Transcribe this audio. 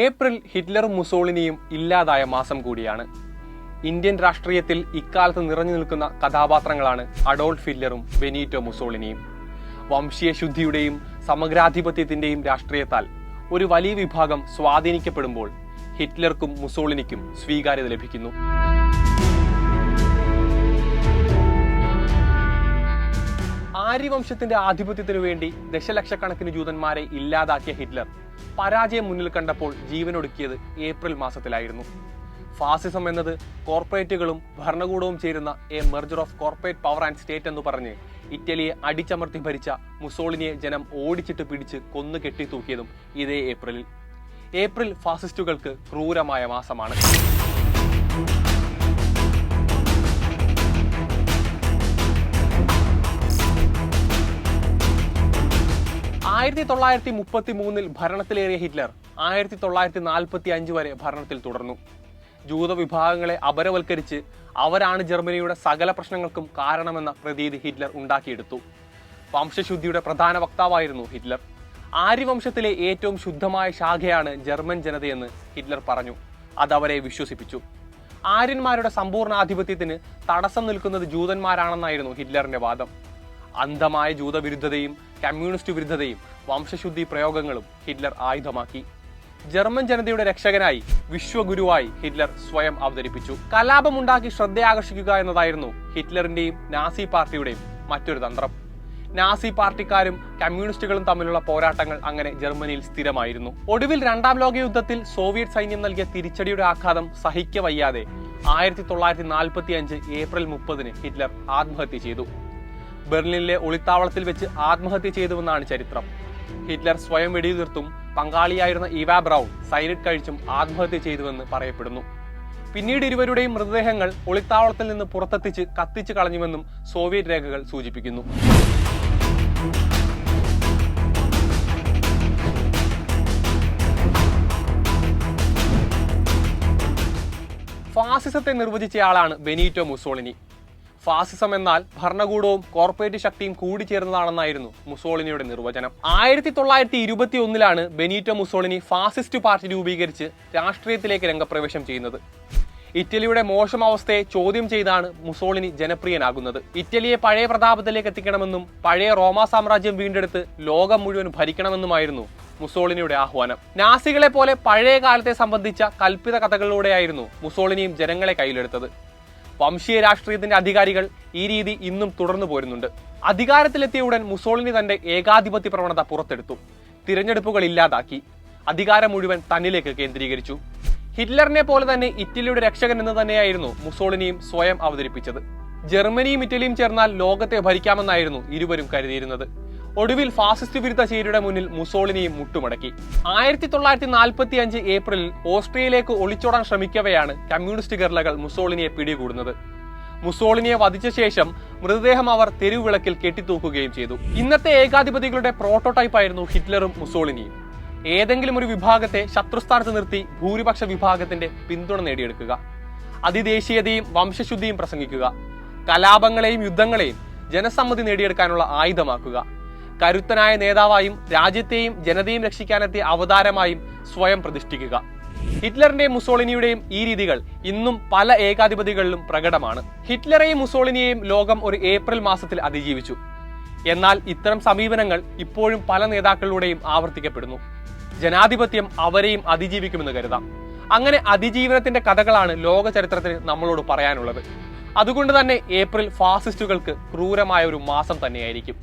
April ഹിറ്റ്ലറും മുസോളിനിയും ഇല്ലാതായ മാസം കൂടിയാണ്. Indian രാഷ്ട്രീയത്തിൽ ഇക്കാലത്ത് നിറഞ്ഞു നിൽക്കുന്ന കഥാപാത്രങ്ങളാണ് അഡോൾഫ് ഹിറ്റ്ലറും ബെനീറ്റോ മുസോളിനിയും. വംശീയ ശുദ്ധിയുടെയും സമഗ്രാധിപത്യത്തിന്റെയും രാഷ്ട്രീയത്താൽ ഒരു വലിയ വിഭാഗം സ്വാധീനിക്കപ്പെടുമ്പോൾ ഹിറ്റ്ലർക്കും മുസോളിനിക്കും സ്വീകാര്യത ലഭിക്കുന്നു. ആര്യവംശത്തിന്റെ ആധിപത്യത്തിനു വേണ്ടി ദശലക്ഷക്കണക്കിന് ജൂതന്മാരെ ഇല്ലാതാക്കിയ ഹിറ്റ്ലർ പരാജയം മുന്നിൽ കണ്ടപ്പോൾ ജീവനൊടുക്കിയത് ഏപ്രിൽ മാസത്തിലായിരുന്നു. ഫാസിസം എന്നത് കോർപ്പറേറ്റുകളും ഭരണകൂടവും ചേരുന്ന a merger of corporate power and state എന്ന് പറഞ്ഞ് ഇറ്റലിയെ അടിച്ചമർത്തി ഭരിച്ച മുസോളിനിയെ ജനം ഓടിച്ചിട്ട് പിടിച്ച് കൊന്നു കെട്ടിത്തൂക്കിയതും ഇതേ ഏപ്രിലിൽ. ഏപ്രിൽ ഫാസിസ്റ്റുകൾക്ക് ക്രൂരമായ മാസമാണ്. ആയിരത്തി തൊള്ളായിരത്തി മുപ്പത്തി മൂന്നിൽ ഭരണത്തിലേറിയ ഹിറ്റ്ലർ ആയിരത്തി തൊള്ളായിരത്തി നാൽപ്പത്തി അഞ്ച് വരെ ഭരണത്തിൽ തുടർന്നു. ജൂത വിഭാഗങ്ങളെ അപരവൽക്കരിച്ച് അവരാണ് ജർമ്മനിയുടെ സകല പ്രശ്നങ്ങൾക്കും കാരണമെന്ന പ്രതീതി ഹിറ്റ്ലർ ഉണ്ടാക്കിയെടുത്തു. വംശശുദ്ധിയുടെ പ്രധാന വക്താവായിരുന്നു ഹിറ്റ്ലർ. ആര്യവംശത്തിലെ ഏറ്റവും ശുദ്ധമായ ശാഖയാണ് ജർമ്മൻ ജനതയെന്ന് ഹിറ്റ്ലർ പറഞ്ഞു. അതവരെ വിശ്വസിപ്പിച്ചു. ആര്യന്മാരുടെ സമ്പൂർണ ആധിപത്യത്തിന് തടസ്സം നിൽക്കുന്നത് ജൂതന്മാരാണെന്നായിരുന്നു ഹിറ്റ്ലറിന്റെ വാദം. അന്ധമായ ജൂതവിരുദ്ധതയും കമ്മ്യൂണിസ്റ്റ് വിരുദ്ധതയും വംശശുദ്ധി പ്രയോഗങ്ങളും ഹിറ്റ്ലർ ആയുധമാക്കി. ജർമ്മൻ ജനതയുടെ രക്ഷകനായി വിശ്വഗുരുവായി ഹിറ്റ്ലർ സ്വയം അവതരിപ്പിച്ചു. കലാപമുണ്ടാക്കി ശ്രദ്ധയാകർഷിക്കുക എന്നതായിരുന്നു ഹിറ്റ്ലറിന്റെയും നാസി പാർട്ടിയുടെയും മറ്റൊരു തന്ത്രം. നാസി പാർട്ടിക്കാരും കമ്മ്യൂണിസ്റ്റുകളും തമ്മിലുള്ള പോരാട്ടങ്ങൾ അങ്ങനെ ജർമ്മനിയിൽ സ്ഥിരമായിരുന്നു. ഒടുവിൽ രണ്ടാം ലോക യുദ്ധത്തിൽ സോവിയറ്റ് സൈന്യം നൽകിയ തിരിച്ചടിയുടെ ആഘാതം സഹിക്കവയ്യാതെ ആയിരത്തി തൊള്ളായിരത്തി നാൽപ്പത്തി അഞ്ച് ഏപ്രിൽ മുപ്പതിന് ഹിറ്റ്ലർ ആത്മഹത്യ ചെയ്തു. ബെർലിനിലെ ഒളിത്താവളത്തിൽ വെച്ച് ആത്മഹത്യ ചെയ്തുവെന്നാണ് ചരിത്രം. ഹിറ്റ്ലർ സ്വയം വെടിയുതിർത്തും പങ്കാളിയായിരുന്ന ഇവാ ബ്രൗൺ സൈനറ്റ് കഴിച്ചും ആത്മഹത്യ ചെയ്തുവെന്ന് പറയപ്പെടുന്നു. പിന്നീട് ഇരുവരുടെയും മൃതദേഹങ്ങൾ ഒളിത്താവളത്തിൽ നിന്ന് പുറത്തെത്തിച്ച് കത്തിച്ചു കളഞ്ഞുവെന്നും സോവിയറ്റ് രേഖകൾ സൂചിപ്പിക്കുന്നു. ഫാസിസത്തെ നിർവചിച്ചയാളാണ് ബെനീറ്റോ മുസോളിനി. ഫാസിസം എന്നാൽ ഭരണകൂടവും കോർപ്പറേറ്റ് ശക്തിയും കൂടിച്ചേർന്നതാണെന്നായിരുന്നു മുസോളിനിയുടെ നിർവചനം. ആയിരത്തി തൊള്ളായിരത്തി ഇരുപത്തി ഒന്നിലാണ് ബെനീറ്റോ മുസോളിനി ഫാസിസ്റ്റ് പാർട്ടി രൂപീകരിച്ച് രാഷ്ട്രീയത്തിലേക്ക് രംഗപ്രവേശം ചെയ്യുന്നത്. ഇറ്റലിയുടെ മോശം അവസ്ഥയെ ചോദ്യം ചെയ്താണ് മുസോളിനി ജനപ്രിയനാകുന്നത്. ഇറ്റലിയെ പഴയ പ്രതാപത്തിലേക്ക് എത്തിക്കണമെന്നും പഴയ റോമാ സാമ്രാജ്യം വീണ്ടെടുത്ത് ലോകം മുഴുവൻ ഭരിക്കണമെന്നുമായിരുന്നു മുസോളിനിയുടെ ആഹ്വാനം. നാസികളെ പോലെ പഴയ കാലത്തെ സംബന്ധിച്ച കൽപ്പിത കഥകളിലൂടെയായിരുന്നു മുസോളിനിയും ജനങ്ങളെ കയ്യിലെടുത്തത്. വംശീയ രാഷ്ട്രീയത്തിന്റെ അധികാരികൾ ഈ രീതി ഇന്നും തുടർന്നു പോരുന്നുണ്ട്. അധികാരത്തിലെത്തിയ ഉടൻ മുസോളിനി തന്റെ ഏകാധിപത്യ പ്രവണത പുറത്തെടുത്തു. തിരഞ്ഞെടുപ്പുകൾ ഇല്ലാതാക്കി. അധികാരം മുഴുവൻ തന്നിലേക്ക് കേന്ദ്രീകരിച്ചു. ഹിറ്റ്ലറിനെ പോലെ തന്നെ ഇറ്റലിയുടെ രക്ഷകൻ എന്ന് തന്നെയായിരുന്നു മുസോളിനിയും സ്വയം അവതരിപ്പിച്ചത്. ജർമ്മനിയും ഇറ്റലിയും ചേർന്നാൽ ലോകത്തെ ഭരിക്കാമെന്നായിരുന്നു ഇരുവരും കരുതിയിരുന്നത്. ഒടുവിൽ ഫാസിസ്റ്റ് വിരുദ്ധ ചേരിയുടെ മുന്നിൽ മുസോളിനിയും മുട്ടുമടക്കി. ആയിരത്തി തൊള്ളായിരത്തി നാൽപ്പത്തി അഞ്ച് ഏപ്രിലിൽ ഓസ്ട്രിയയിലേക്ക് ഒളിച്ചോടാൻ ശ്രമിക്കവെയാണ് കമ്മ്യൂണിസ്റ്റ് ഗർലകൾ മുസോളിനിയെ പിടികൂടുന്നത്. മുസോളിനിയെ വധിച്ച ശേഷം മൃതദേഹം അവർ തെരുവിളക്കിൽ കെട്ടിത്തൂക്കുകയും ചെയ്തു. ഇന്നത്തെ ഏകാധിപതികളുടെ പ്രോട്ടോടൈപ്പ് ആയിരുന്നു ഹിറ്റ്ലറും മുസോളിനിയും. ഏതെങ്കിലും ഒരു വിഭാഗത്തെ ശത്രുസ്ഥാനത്ത് നിർത്തി ഭൂരിപക്ഷ വിഭാഗത്തിന്റെ പിന്തുണ നേടിയെടുക്കുക. അതിദേശീയതയും വംശശുദ്ധിയും പ്രസംഗിക്കുക. കലാപങ്ങളെയും യുദ്ധങ്ങളെയും ജനസമ്മതി നേടിയെടുക്കാനുള്ള ആയുധമാക്കുക. കരുത്തനായ നേതാവായും രാജ്യത്തെയും ജനതയും രക്ഷിക്കാനെത്തിയ അവതാരമായും സ്വയം പ്രതിഷ്ഠിക്കുക. ഹിറ്റ്ലറിന്റെയും മുസോളിനിയുടെയും ഈ രീതികൾ ഇന്നും പല ഏകാധിപതികളിലും പ്രകടമാണ്. ഹിറ്റ്ലറെയും മുസോളിനിയെയും ലോകം ഒരു ഏപ്രിൽ മാസത്തിൽ അതിജീവിച്ചു. എന്നാൽ ഇത്തരം സമീപനങ്ങൾ ഇപ്പോഴും പല നേതാക്കളിലൂടെയും ആവർത്തിക്കപ്പെടുന്നു. ജനാധിപത്യം അവരെയും അതിജീവിക്കുമെന്ന് കരുതാം. അങ്ങനെ അതിജീവനത്തിന്റെ കഥകളാണ് ലോക ചരിത്രത്തിന് നമ്മളോട് പറയാനുള്ളത്. അതുകൊണ്ട് തന്നെ ഏപ്രിൽ ഫാസിസ്റ്റുകൾക്ക് ക്രൂരമായ ഒരു മാസം തന്നെയായിരിക്കും.